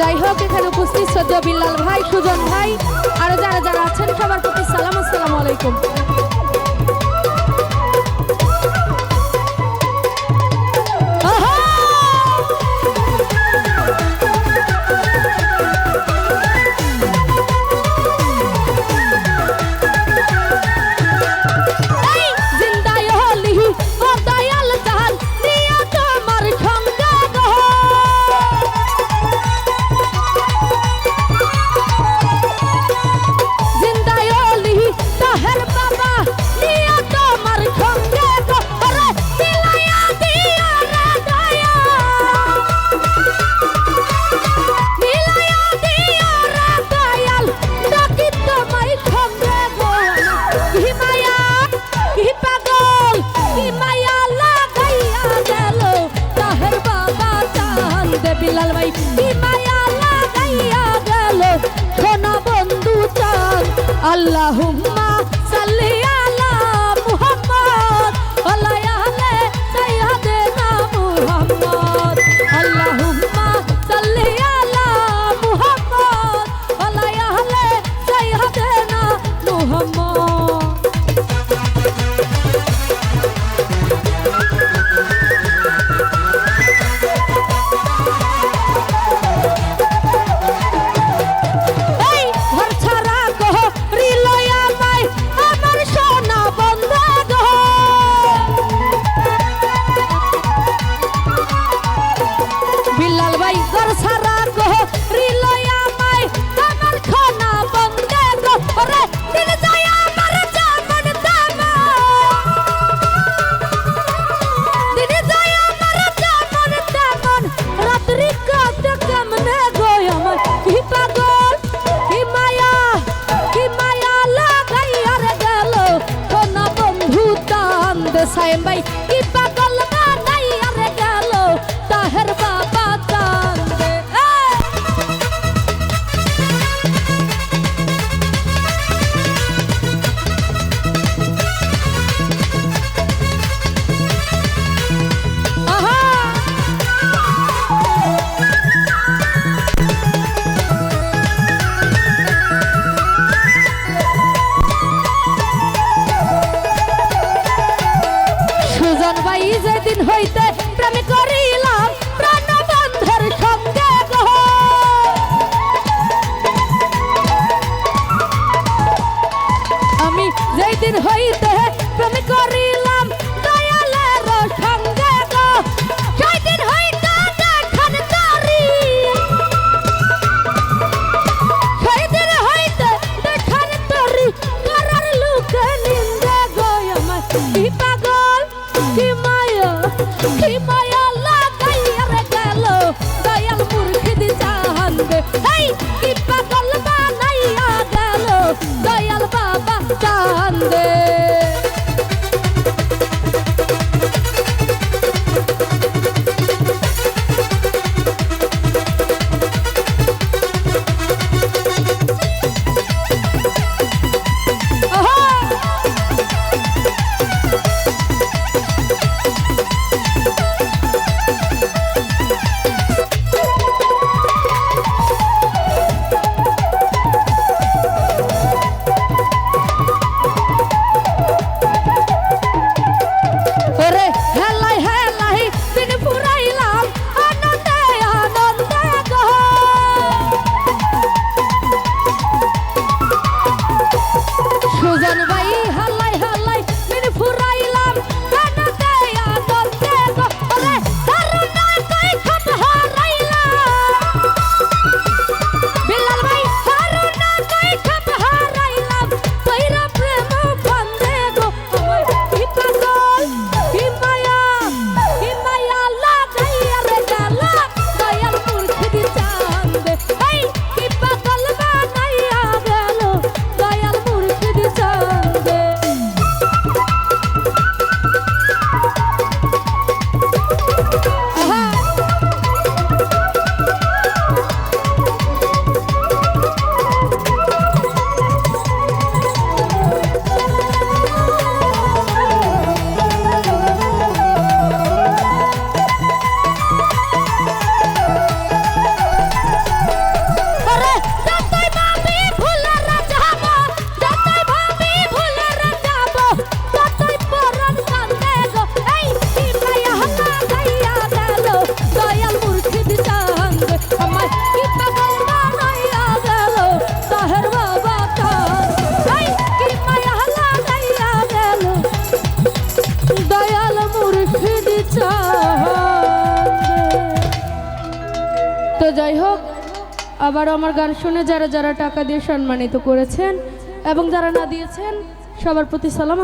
যাই হোক, এখানে উপস্থিত সদ্য বিল্লাল ভাই, সুজন ভাই, আরও যারা যারা আছেন, সবার প্রতি সালাম, আসসালামু আলাইকুম। বিলাল ভাই বিমায়া লাগাইয়া গেল? ধনা বন্ধু চান আল্লাহুম্মা সাল্লি saem bai তো যাই হোক আবার আমার গান শুনে যারা যারা টাকা দিয়ে সম্মানিত করেছেন এবং যারা না দিয়েছেন, সবার প্রতি সালাম